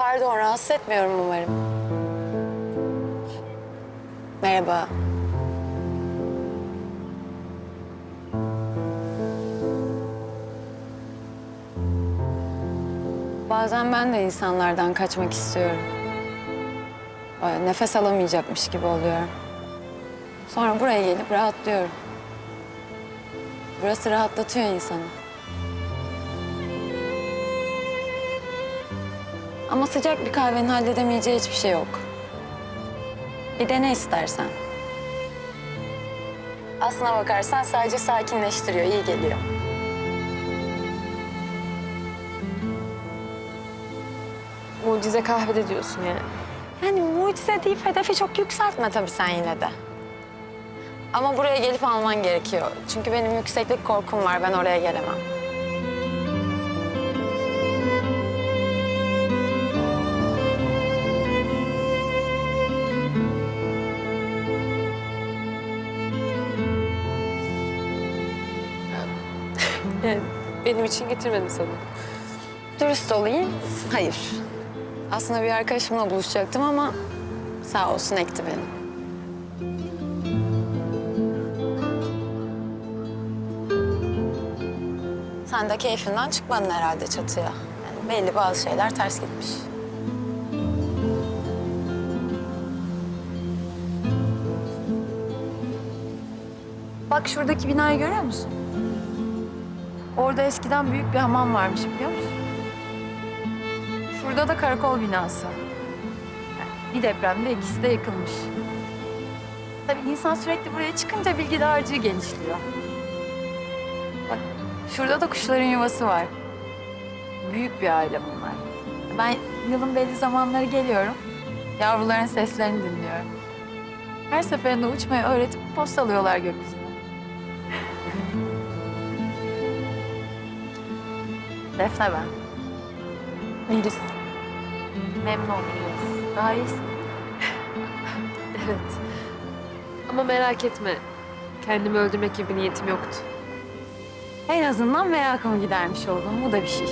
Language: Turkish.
Pardon, rahatsız etmiyorum umarım. Merhaba. Bazen ben de insanlardan kaçmak istiyorum. Böyle nefes alamayacakmış gibi oluyorum. Sonra buraya gelip rahatlıyorum. Burası rahatlatıyor insanı. Ama sıcak bir kahvenin halledemeyeceği hiçbir şey yok. Bir de ne istersen. Aslına bakarsan sadece sakinleştiriyor, iyi geliyor. Mucize kahvede diyorsun yani. Yani mucize deyip hedefi çok yükseltme tabii sen yine de. Ama buraya gelip alman gerekiyor. Çünkü benim yükseklik korkum var, ben oraya gelemem. Yani benim için getirmedin sanırım. Dürüst olayım, hayır. Aslında bir arkadaşımla buluşacaktım ama sağ olsun ekti beni. Sen de keyfinden çıkmadın herhalde çatıya. Yani belli bazı şeyler ters gitmiş. Bak şuradaki binayı görüyor musun? Orada eskiden büyük bir hamam varmış biliyor musun? Şurada da karakol binası. Bir depremde ikisi de yıkılmış. Tabii insan sürekli buraya çıkınca bilgi dağarcığı genişliyor. Bak şurada da kuşların yuvası var. Büyük bir aile bunlar. Ben yılın belli zamanları geliyorum. Yavruların seslerini dinliyorum. Her seferinde uçmayı öğretip postalıyorlar gökyüzüne. Defne ben. Melis. Memnun Melis. Daha iyisin. Evet. Ama merak etme. Kendimi öldürmek gibi bir niyetim yoktu. En azından merakımı gidermiş oldum. Bu da bir şey.